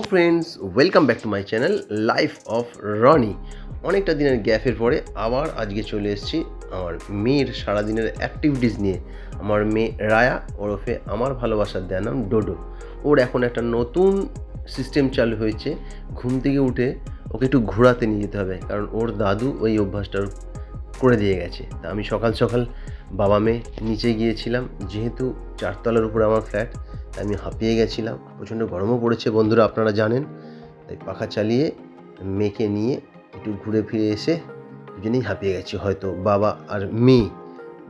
Friends welcome back to my channel life of Rony অনেকটা দিনের গ্যাপের পরে আবার আজকে চলে এসেছি আমার মেয়ের সারাদিনের অ্যাক্টিভিটিস নিয়ে। আমার মেয়ে রায়া, ওরফে আমার ভালোবাসার দেয় নাম ডোডো। ওর এখন একটা নতুন সিস্টেম চালু হয়েছে। ঘুম থেকে উঠে ওকে একটু ঘোরাতে নিয়ে যেতে হবে। কারণ ওর দাদু ওই অভ্যাসটা করে দিয়ে গেছে। তা আমি সকাল সকাল বাবা মেয়ে নিচে গিয়েছিলাম। যেহেতু চারতলার উপরে আমার ফ্ল্যাট তাই আমি হাঁপিয়ে গেছিলাম। প্রচণ্ড গরমও পড়েছে বন্ধুরা, আপনারা জানেন। তাই পাখা চালিয়ে মেয়েকে নিয়ে একটু ঘুরে ফিরে এসে দুজনেই হাঁপিয়ে গেছি। হয়তো বাবা আর মেয়ে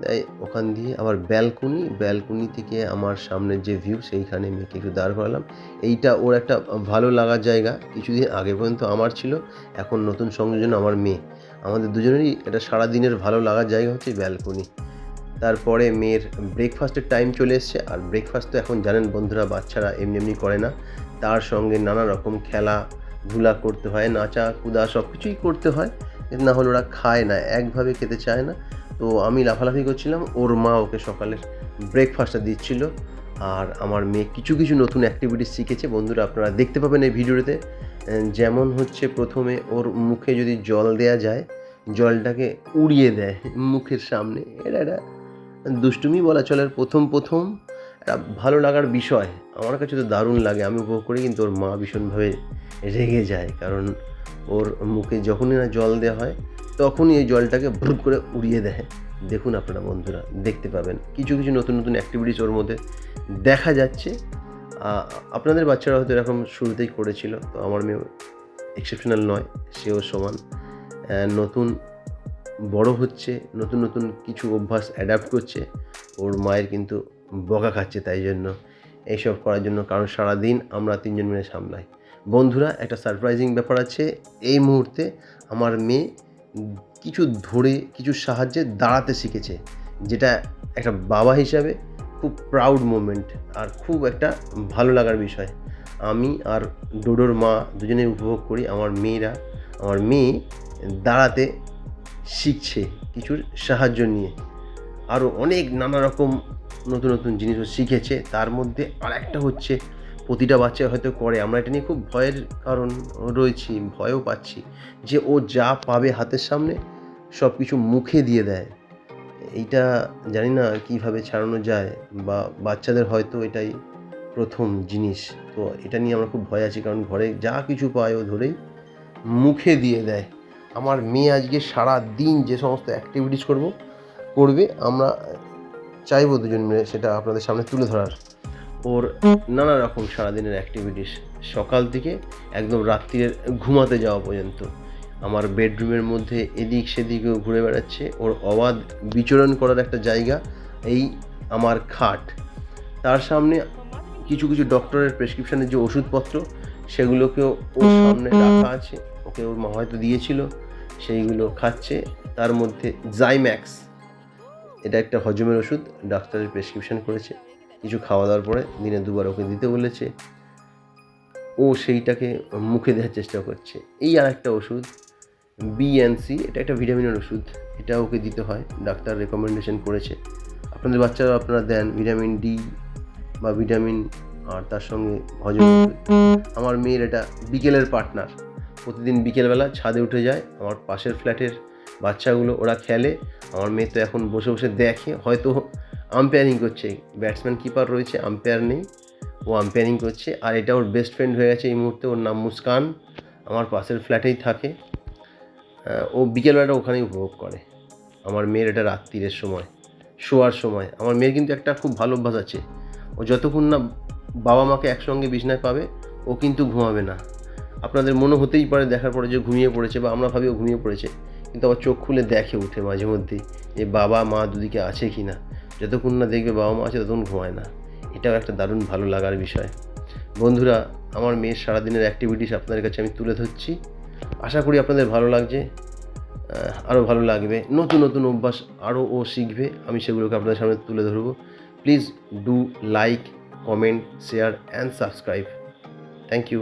তাই ওখান দিয়ে আবার ব্যালকনি ব্যালকনি থেকে আমার সামনের যে ভিউ সেইখানে মেয়েকে একটু দাঁড় করালাম। এইটা ওর একটা ভালো লাগার জায়গা। কিছুদিন আগে পর্যন্ত আমার ছিল, এখন নতুন সংযোজন আমার মেয়ে। আমাদের দুজনেরই এটা সারাদিনের ভালো লাগার জায়গা হচ্ছে ব্যালকনি তারপরে মেয়ের ব্রেকফাস্টের টাইম চলে এসছে, আর ব্রেকফাস্ট তো এখন জানেন বন্ধুরা, বাচ্চারা এমনি এমনি করে না। তার সঙ্গে নানা রকম খেলা ধুলা করতে হয় নাচা কুদা সব কিছুই করতে হয়। না হলে ওরা খায় না, একভাবে খেতে চায় না। তো আমি লাফালাফি করছিলাম, ওর মা ওকে সকালের ব্রেকফাস্টটা দিচ্ছিল, আর আমার মেয়ে কিছু কিছু নতুন অ্যাক্টিভিটিস শিখেছে। বন্ধুরা, আপনারা দেখতে পাবেন এই ভিডিওতে। যেমন হচ্ছে প্রথমে ওর মুখে যদি জল দেয়া যায়, জলটাকে উড়িয়ে দেয় মুখের সামনে। এটা একটা দুষ্টুমি বলা চলে, প্রথম প্রথম একটা ভালো লাগার বিষয়। আমার কাছে তো দারুণ লাগে, আমি উপভোগ করি, কিন্তু ওর মা ভীষণভাবে রেগে যায়। কারণ ওর মুখে যখনই না জল দেওয়া হয় তখনই এই জলটাকে ভ্রুপ করে উড়িয়ে দেয়। দেখুন আপনারা বন্ধুরা, দেখতে পাবেন। কিছু কিছু নতুন নতুন অ্যাক্টিভিটিস ওর মধ্যে দেখা যাচ্ছে। আপনাদের বাচ্চারা হয়তো এরকম শুরুতেই করেছিল, তো আমার মেয়ে এক্সেপশনাল নয়, সেও সমান। নতুন বড় হচ্ছে, নতুন নতুন কিছু অভ্যাস অ্যাডাপ্ট করছে, ওর মায়ের কিন্তু বকা খাচ্ছে তাই জন্য। এইসব করার জন্য, কারণ সারাদিন আমরা তিনজন মিলে সামলাই। বন্ধুরা, একটা সারপ্রাইজিং ব্যাপার আছে, এই মুহূর্তে আমার মেয়ে কিছু ধরে, কিছু সাহায্যে দাঁড়াতে শিখেছে, যেটা একটা বাবা হিসাবে খুব প্রাউড মোমেন্ট আর খুব একটা ভালো লাগার বিষয়। আমি আর ডোডোর মা দুজনেই উপভোগ করি, আমার মেয়েরা। আমার মেয়ে দাঁড়াতে শিখছে কিছুর সাহায্য নিয়ে। আরও অনেক নানা রকম নতুন নতুন জিনিসও শিখেছে। তার মধ্যে আর একটা হচ্ছে প্রতিটা বাচ্চা হয়তো করে। আমরা এটা নিয়ে খুব ভয়ের কারণ রয়েছি, ভয়ও পাচ্ছি যে ও যা পাবে হাতের সামনে সব কিছু মুখে দিয়ে দেয়। এইটা জানি না কীভাবে ছাড়ানো যায় বা বাচ্চাদের হয়তো এটাই প্রথম জিনিস। তো এটা নিয়ে আমরা খুব ভয় আছি কারণ ঘরে যা কিছু পায় ও ধরেই মুখে দিয়ে দেয়। আমার মেয়ে আজকে সারা দিন যে সমস্ত অ্যাক্টিভিটিস করব, করবে, আমরা চাইব দুজন মিলে সেটা আপনাদের সামনে তুলে ধরার। ওর নানা রকম সারাদিনের অ্যাক্টিভিটিস সকাল থেকে একদম রাত্রির ঘুমাতে যাওয়া পর্যন্ত। আমার বেডরুমের মধ্যে এদিক সেদিকেও ঘুরে বেড়াচ্ছে। ওর অবাধ বিচরণ করার একটা জায়গা এই আমার খাট। তার সামনে কিছু কিছু ডক্টরের প্রেসক্রিপশনের যে ওষুধপত্র, সেগুলোকেও ওর সামনে রাখা আছে। ওকে ওর মা হয়তো দিয়েছিল, সেইগুলো খাচ্ছে। তার মধ্যে জাইম্যাক্স এটা একটা হজমের ওষুধ ডাক্তারের প্রেসক্রিপশন করেছে। কিছু খাওয়া দাওয়ার পরে দিনে দুবার ওকে দিতে বলেছে। ও সেইটাকে মুখে দেওয়ার চেষ্টা করছে। এই আর একটা ওষুধ বিএনসি এটা একটা ভিটামিনের ওষুধ। এটা ওকে দিতে হয়, ডাক্তার রেকমেন্ডেশন করেছে। আপনাদের বাচ্চারা আপনারা দেন ভিটামিন ডি বা ভিটামিন আর তার সঙ্গে হজম আমার মেয়ের এটা বিকেলের পার্টনার। প্রতিদিন বিকেলবেলা ছাদে উঠে যায়, আমার পাশের ফ্ল্যাটের বাচ্চাগুলো ওরা খেলে। আমার মেয়ে তো এখন বসে বসে দেখে, হয়তো আম্পায়ারিং করছে। ব্যাটসম্যান কিপার রয়েছে আম্পায়ার নেই। ও আম্পায়ারিং করছে। আর এটা ওর বেস্ট ফ্রেন্ড হয়ে গেছে এই মুহূর্তে, ওর নাম মুস্কান। আমার পাশের ফ্ল্যাটেই থাকে। ও বিকেলবেলাটা ওখানেই উপভোগ করে। আমার মেয়ের এটা রাত্রিরের সময়, শোয়ার সময়। আমার মেয়ের কিন্তু একটা খুব ভালো অভ্যাস আছে। ও যতক্ষণ না বাবা মাকে একসঙ্গে বিছনায় পাবে, ও কিন্তু ঘুমাবে না। আপনাদের মনে হতেই পারে দেখার পরে যে ঘুমিয়ে পড়েছে, বা আমরা ভাবি ও ঘুমিয়ে পড়েছে। কিন্তু আবার চোখ খুলে দেখে উঠে মাঝে মধ্যেই যে বাবা, মা দুদিকে আছে কি না যতক্ষণ না দেখবে বাবা মা আছে, ততক্ষণ ঘুমায় না। এটাও একটা দারুণ ভালো লাগার বিষয়। বন্ধুরা, আমার মেয়ের সারাদিনের অ্যাক্টিভিটিস আপনাদের কাছে আমি তুলে ধরছি। আশা করি আপনাদের ভালো লাগছে আরও ভালো লাগবে। নতুন নতুন অভ্যাস আরও ও শিখবে, আমি সেগুলোকে আপনাদের সামনে তুলে ধরবো। Please do like comment share and subscribe thank you